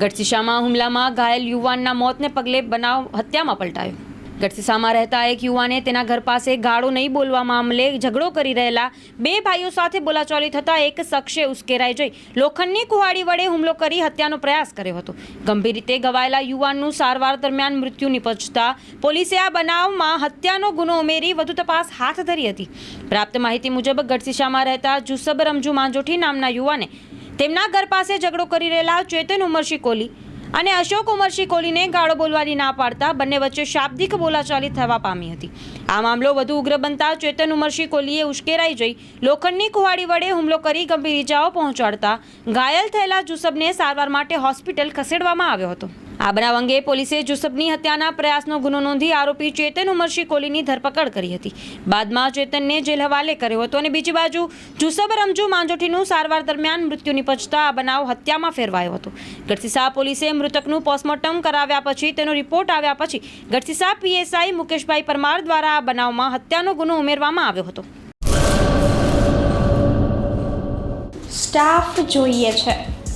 ગઢસીસામાં હુમલામાં ઘાયલ યુવાનના મોતને પગલે બનાવ હત્યામાં પલટાયો. ગઢસીસામાં રહેતા એક યુવાને તેના ઘર પાસે ગાળો નહીં બોલવા મામલે ઝઘડો કરી રહેલા બે ભાઈઓ સાથે બોલાચાલી થતાં એક શખ્સે ઉશ્કેરાઈ જઈ લોખંડની કુહાડી વડે હુમલો કરી હત્યાનો પ્રયાસ કર્યો હતો. ગંભીર રીતે ઘવાયેલા યુવાનનું સારવાર દરમિયાન મૃત્યુ નિપજતા પોલીસે આ બનાવમાં હત્યાનો ગુનો ઉમેરી વધુ તપાસ હાથ ધરી હતી. પ્રાપ્ત માહિતી મુજબ ગઢસીસામાં રહેતા જુસબ રમજુ માંજોઠી નામના યુવાને તેમના ઘર પાસે ઝઘડો કરી રહેલા ચેતન ઉમરશી કોલી અને અશોક ઉમરશી કોલીને ગાળો બોલવાની ના પાડતા બંને વચ્ચે શાબ્દિક બોલાચાલી થવા પામી હતી. આ મામલો વધુ ઉગ્ર બનતા ચેતન ઉમરશી કોલીએ ઉશ્કેરાઈ જઈ લોખંડની કુહાડી વડે હુમલો કરી ગંભીર ઇજાઓ પહોંચાડતા ઘાયલ થયેલા જુસબને સારવાર માટે હોસ્પિટલ ખસેડવામાં આવ્યો હતો. આ બનાવ અંગે પોલીસે જુસબની હત્યાના પ્રયાસનો ગુનો નોંધી આરોપી ચેતન ઉમરશી કોલીની ધરપકડ કરી હતી. બાદમાં ચેતનને જેલ હવાલે કર્યો હતો અને બીજી બાજુ જુસબ રમજુ માંજોઠીનું સારવાર દરમિયાન મૃત્યુ નિપજતા આ બનાવ હત્યામાં ફેરવાયો હતો. ગઢસીસા પોલીસે મૃતકનું પોસ્ટમોર્ટમ કરાવ્યા પછી તેનો રિપોર્ટ આવ્યા પછી ગઢસીસા પીએસઆઈ મુકેશભાઈ પરમાર દ્વારા આ બનાવમાં હત્યાનો ગુનો ઉમેરવામાં આવ્યો હતો. સ્ટાફ જોઈએ છે.